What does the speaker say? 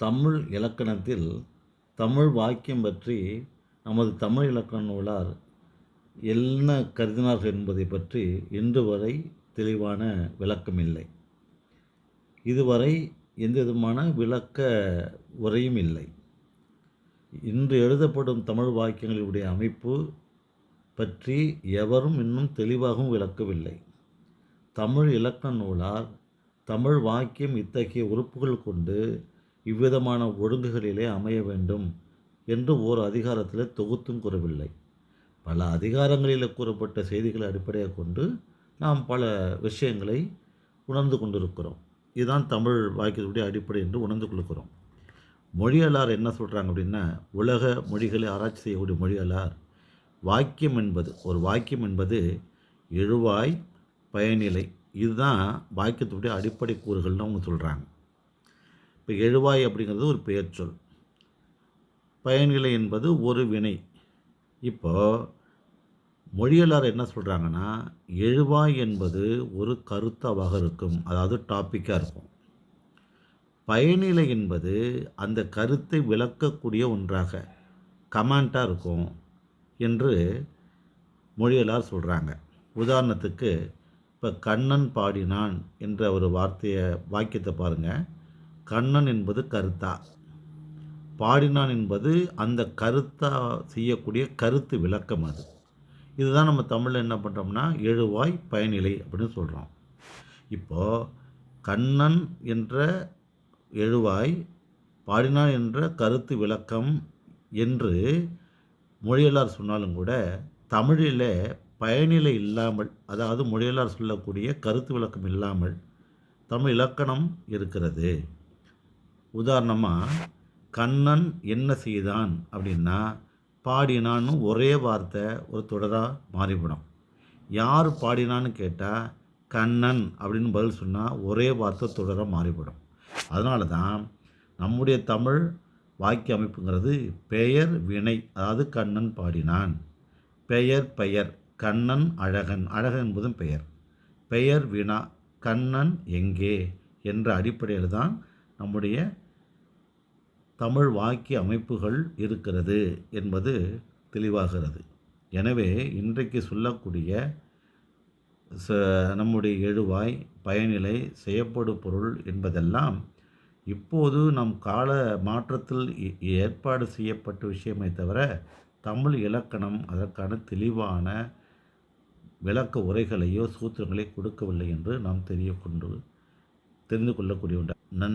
தமிழ் இலக்கணத்தில் தமிழ் வாக்கியம் பற்றி நமது தமிழ் இலக்கண நூலார் என்ன கருதினார்கள் என்பதை பற்றி இன்று வரை தெளிவான விளக்கம் இல்லை இதுவரை எந்த விதமான விளக்க உரையும் இல்லை. இன்று எழுதப்படும் தமிழ் வாக்கியங்களுடைய அமைப்பு பற்றி எவரும் இன்னும் தெளிவாகவும் விளக்கவில்லை. தமிழ் இலக்கண நூலார் தமிழ் வாக்கியம் இத்தகைய உறுப்புகள் கொண்டு இவ்விதமான ஒழுங்குகளிலே அமைய வேண்டும் என்று ஓர் அதிகாரத்தில் தொகுத்தும் கூறவில்லை. பல அதிகாரங்களில் கூறப்பட்ட செய்திகளை அடிப்படையாக கொண்டு நாம் பல விஷயங்களை உணர்ந்து கொண்டிருக்கிறோம். இதுதான் தமிழ் வாக்கியத்துடைய அடிப்படை என்று உணர்ந்து கொள்கிறோம். மொழியலார் என்ன சொல்கிறாங்க அப்படின்னா உலக மொழிகளை ஆராய்ச்சி செய்யக்கூடிய மொழியலார் வாக்கியம் என்பது ஒரு வாக்கியம் என்பது எழுவாய் பயனிலை. இதுதான் வாக்கியத்துடைய அடிப்படை கூறுகள்னு அவங்க சொல்கிறாங்க இப்போ எழுவாய் அப்படிங்கிறது ஒரு பெயர் சொல். பயனிலை என்பது ஒரு வினை. இப்போ மொழியலார் என்ன சொல்கிறாங்கன்னா எழுவாய் என்பது ஒரு கருத்தாவாக இருக்கும். அதாவது டாப்பிக்காக இருக்கும். பயனிலை என்பது அந்த கருத்தை விளக்கக்கூடிய ஒன்றாக கமாண்டாக இருக்கும் என்று மொழியலார் சொல்கிறாங்க உதாரணத்துக்கு இப்போ கண்ணன் பாடினான் என்ற ஒரு வார்த்தையை வாக்கியத்தை பாருங்கள் கண்ணன் என்பது கருத்தா? பாடினான் என்பது அந்த கருத்தா செய்யக்கூடிய கருத்து விளக்கம் அது. இதுதான் நம்ம தமிழில் என்ன பண்ணுறோம்னா எழுவாய் பயனிலை அப்படின்னு சொல்கிறோம் இப்போது கண்ணன் என்ற எழுவாய் பாடினான் என்ற கருத்து விளக்கம் என்று மொழியலார் சொன்னாலும் கூட தமிழில் பயனிலை இல்லாமல் அதாவது மொழியலார் சொல்லக்கூடிய கருத்து விளக்கம் இல்லாமல் தமிழ் இலக்கணம் இருக்கிறது. உதாரணமாக கண்ணன் என்ன செய்தான் அப்படின்னா பாடினான்னு ஒரே வார்த்தை ஒரு தொடராக மாறிவிடும். யார் பாடினான்னு கேட்டால் கண்ணன் அப்படின்னு பதில் சொன்னால் ஒரே வார்த்தை தொடராக மாறிவிடும். அதனால தான் நம்முடைய தமிழ் வாக்கிய அமைப்புங்கிறது பெயர் வினை அதாவது கண்ணன் பாடினான். பெயர் பெயர் கண்ணன் அழகன் அழகன் என்பதும் பெயர். பெயர் வினா கண்ணன் எங்கே? என்ற அடிப்படையில் தான் நம்முடைய தமிழ் வாக்கிய அமைப்புகள் இருக்கிறது என்பது தெளிவாகிறது. எனவே இன்றைக்கு சொல்லக்கூடிய ச நம்முடைய எழுவாய் பயனிலை செய்யப்படு பொருள் என்பதெல்லாம் இப்போது நம் கால மாற்றத்தில் ஏற்பாடு செய்யப்பட்ட விஷயமே தவிர தமிழ் இலக்கணம் அதற்கான தெளிவான விளக்க உரைகளையோ சூத்திரங்களை கொடுக்கவில்லை என்று நாம் தெரிய கொண்டு தெரிந்து கொள்ளக்கூடிய ஒன்று.